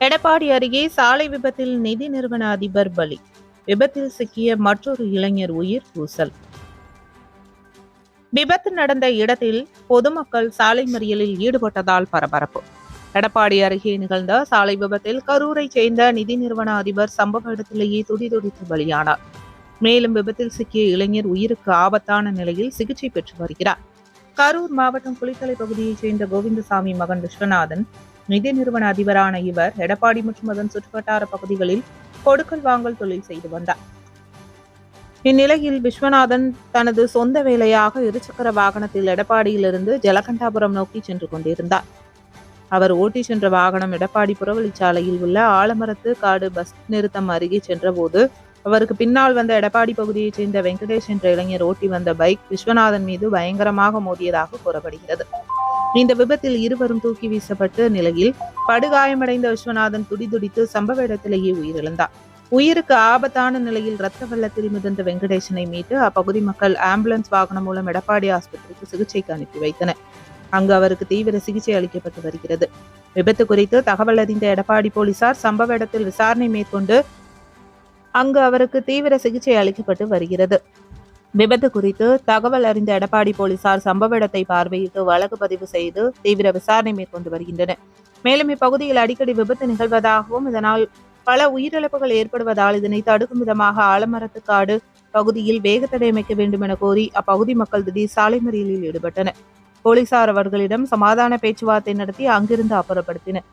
எடப்பாடி அருகே சாலை விபத்தில் நிதி நிறுவன அதிபர் பலி. விபத்தில் சிக்கிய மற்றொரு இளைஞர் உயிர் பூசல். விபத்து நடந்த இடத்தில் பொதுமக்கள் சாலை மறியலில் ஈடுபட்டதால் பரபரப்பு. எடப்பாடி அருகே நிகழ்ந்த சாலை விபத்தில் கரூரை சேர்ந்த நிதி நிறுவன அதிபர் சம்பவ இடத்திலேயே துடிதுடித்து பலியானார். மேலும் விபத்தில் சிக்கிய இளைஞர் உயிருக்கு ஆபத்தான நிலையில் சிகிச்சை பெற்று வருகிறார். கரூர் மாவட்டம் குளித்தலை பகுதியைச் சேர்ந்த கோவிந்தசாமி மகன் விஸ்வநாதன் நிதி நிறுவன அதிபரான இவர் எடப்பாடி மற்றும் அதன் சுற்றுவட்டார பகுதிகளில் கொடுக்கல் வாங்கல் தொழில் செய்து வந்தார். இந்நிலையில் விஸ்வநாதன் தனது சொந்த வேலையாக இருசக்கர வாகனத்தில் எடப்பாடியிலிருந்து ஜலகண்டாபுரம் நோக்கி சென்று கொண்டிருந்தார். அவர் ஓட்டி சென்ற வாகனம் எடப்பாடி புறவழிச்சாலையில் உள்ள ஆலமரத்து காடு பஸ் நிறுத்தம் அருகே சென்றபோது அவருக்கு பின்னால் வந்த எடப்பாடி பகுதியைச் சேர்ந்த வெங்கடேஷ் என்ற இளைஞர் ஓட்டி வந்த பைக் விஸ்வநாதன் மீது பயங்கரமாக மோதியதாக கூறப்படுகிறது. இந்த விபத்தில் இருவரும் தூக்கி வீசப்பட்ட நிலையில் படுகாயமடைந்த விஸ்வநாதன் துடிதுடித்து சம்பவ இடத்திலேயே உயிரிழந்தார். உயிருக்கு ஆபத்தான நிலையில் ரத்த வெள்ளத்தில் மிதந்த வெங்கடேசனை மீட்டு அப்பகுதி மக்கள் ஆம்புலன்ஸ் வாகனம் மூலம் எடப்பாடி ஆஸ்பத்திரிக்கு சிகிச்சைக்கு அனுப்பி வைத்தனர். அங்கு அவருக்கு தீவிர சிகிச்சை அளிக்கப்பட்டு வருகிறது. விபத்து குறித்து தகவல் அறிந்த எடப்பாடி போலீசார் சம்பவ இடத்தில் விசாரணை மேற்கொண்டு அங்கு அவருக்கு தீவிர சிகிச்சை அளிக்கப்பட்டு வருகிறது. விபத்து குறித்து தகவல் அறிந்த எடப்பாடி போலீசார் சம்பவ இடத்தை பார்வையிட்டு வழக்கு பதிவு செய்து தீவிர விசாரணை மேற்கொண்டு வருகின்றனர். மேலும் இப்பகுதியில் அடிக்கடி விபத்து நிகழ்வதாகவும் இதனால் பல உயிரிழப்புகள் ஏற்படுவதால் இதனை தடுக்கும் விதமாக ஆலமரத்துக்காடு பகுதியில் வேகத்தடை அமைக்க வேண்டும் என கோரி அப்பகுதி மக்கள் திடீர் சாலை மறியலில் ஈடுபட்டனர். போலீசார் அவர்களிடம் சமாதான பேச்சுவார்த்தை நடத்தி அங்கிருந்து அப்புறப்படுத்தினர்.